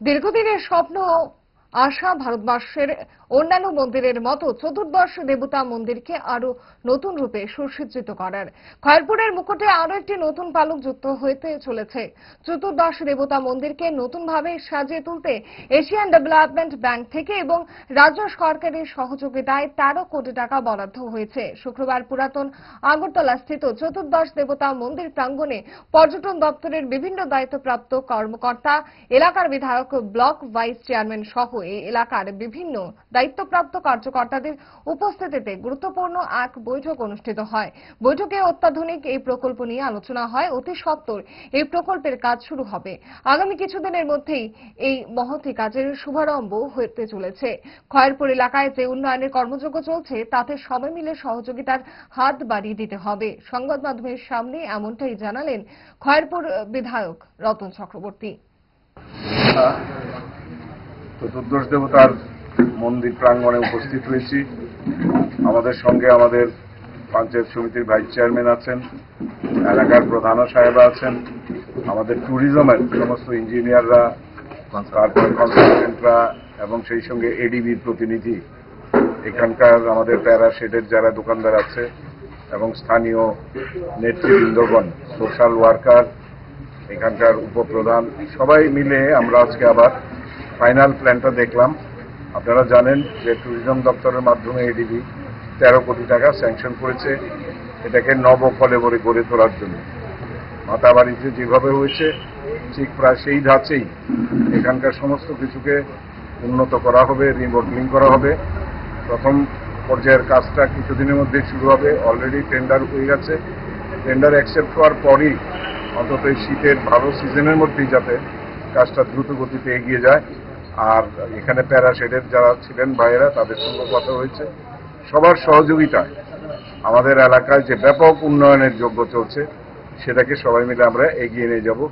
দীর্ঘদিনের স্বপ্ন আশা ভারতবর্ষের অন্যান্য মন্দিরের মতো চতুর্দশ দেবতা মন্দিরকে আরও নতুন রূপে সুসজ্জিত করার। খয়েরপুরের মুকুটে আরও একটি নতুন পালক যুক্ত হতে চলেছে। চতুর্দশ দেবতা মন্দিরকে নতুনভাবে সাজিয়ে তুলতে এশিয়ান ডেভেলপমেন্ট ব্যাংক থেকে এবং রাজ্য সরকারের সহযোগিতায় তেরো কোটি টাকা বরাদ্দ হয়েছে। শুক্রবার পুরাতন আগরতলা স্থিত চতুর্দশ দেবতা মন্দির প্রাঙ্গণে পর্যটন দপ্তরের বিভিন্ন দায়িত্বপ্রাপ্ত কর্মকর্তা, এলাকার বিধায়ক, ব্লক ভাইস চেয়ারম্যান সহ এই এলাকার বিভিন্ন দায়িত্বপ্রাপ্ত কার্যকর্তাদের উপস্থিতিতে গুরুত্বপূর্ণ এক বৈঠক অনুষ্ঠিত হয়। বৈঠকে অত্যাধুনিক এই প্রকল্প নিয়ে আলোচনা হয়। অতি সত্বর এই প্রকল্পের কাজ শুরু হবে। আগামী কিছুদিনের মধ্যেই এই মহতি কাজের শুভারম্ভ হতে চলেছে। খয়েরপুর এলাকায় যে উন্নয়নের কর্মযজ্ঞ চলছে, তাতে সবাই মিলে সহযোগিতার হাত বাড়িয়ে দিতে হবে। সংবাদ মাধ্যমের সামনে এমনটাই জানালেন খয়েরপুর বিধায়ক রতন চক্রবর্তী। চতুর্দশ দেবতার মন্দির প্রাঙ্গণে উপস্থিত হয়েছি। আমাদের সঙ্গে আমাদের পঞ্চায়েত সমিতির ভাইস চেয়ারম্যান আছেন, এলাকার প্রধান সাহেব আছেন, আমাদের ট্যুরিজমের সমস্ত ইঞ্জিনিয়াররা, তারপরে কনসালটেন্টরা এবং সেই সঙ্গে এডিবির প্রতিনিধি। এখানকার আমাদের প্যারা শেডের যারা দোকানদার আছে এবং স্থানীয় নেতৃবৃন্দগণ, সোশ্যাল ওয়ার্কার, এখানকার উপপ্রধান, সবাই মিলে আমরা আজকে আবার ফাইনাল প্ল্যানটা দেখলাম। আপনারা জানেন যে ট্যুরিজম দপ্তরের মাধ্যমে এডিবি তেরো কোটি টাকা স্যাংশন করেছে। এটাকে নবকলেবরে গড়ে তোলার জন্য। মাতাবাড়িতে যেভাবে হয়েছে, ঠিক প্রায় সেই ধাঁচেই এখানকার সমস্ত কিছুকে উন্নত করা হবে রিমডেলিং করা হবে। প্রথম পর্যায়ের কাজটা কিছুদিনের মধ্যে শুরু হবে। অলরেডি টেন্ডার হয়ে গেছে। টেন্ডার অ্যাকসেপ্ট হওয়ার পরই অন্তত এই শীতের ভালো সিজনের মধ্যেই যাতে কাজটা দ্রুত গতিতে এগিয়ে যায়। আর এখানে প্যারাশেডের যারা ছিলেন ভাইয়েরা, তাদের সঙ্গে কথা হয়েছে। সবার সহযোগিতায় আমাদের এলাকায় যে ব্যাপক উন্নয়নের যোগ্য চলছে, সেটাকে সবাই মিলে আমরা এগিয়ে নিয়ে যাব।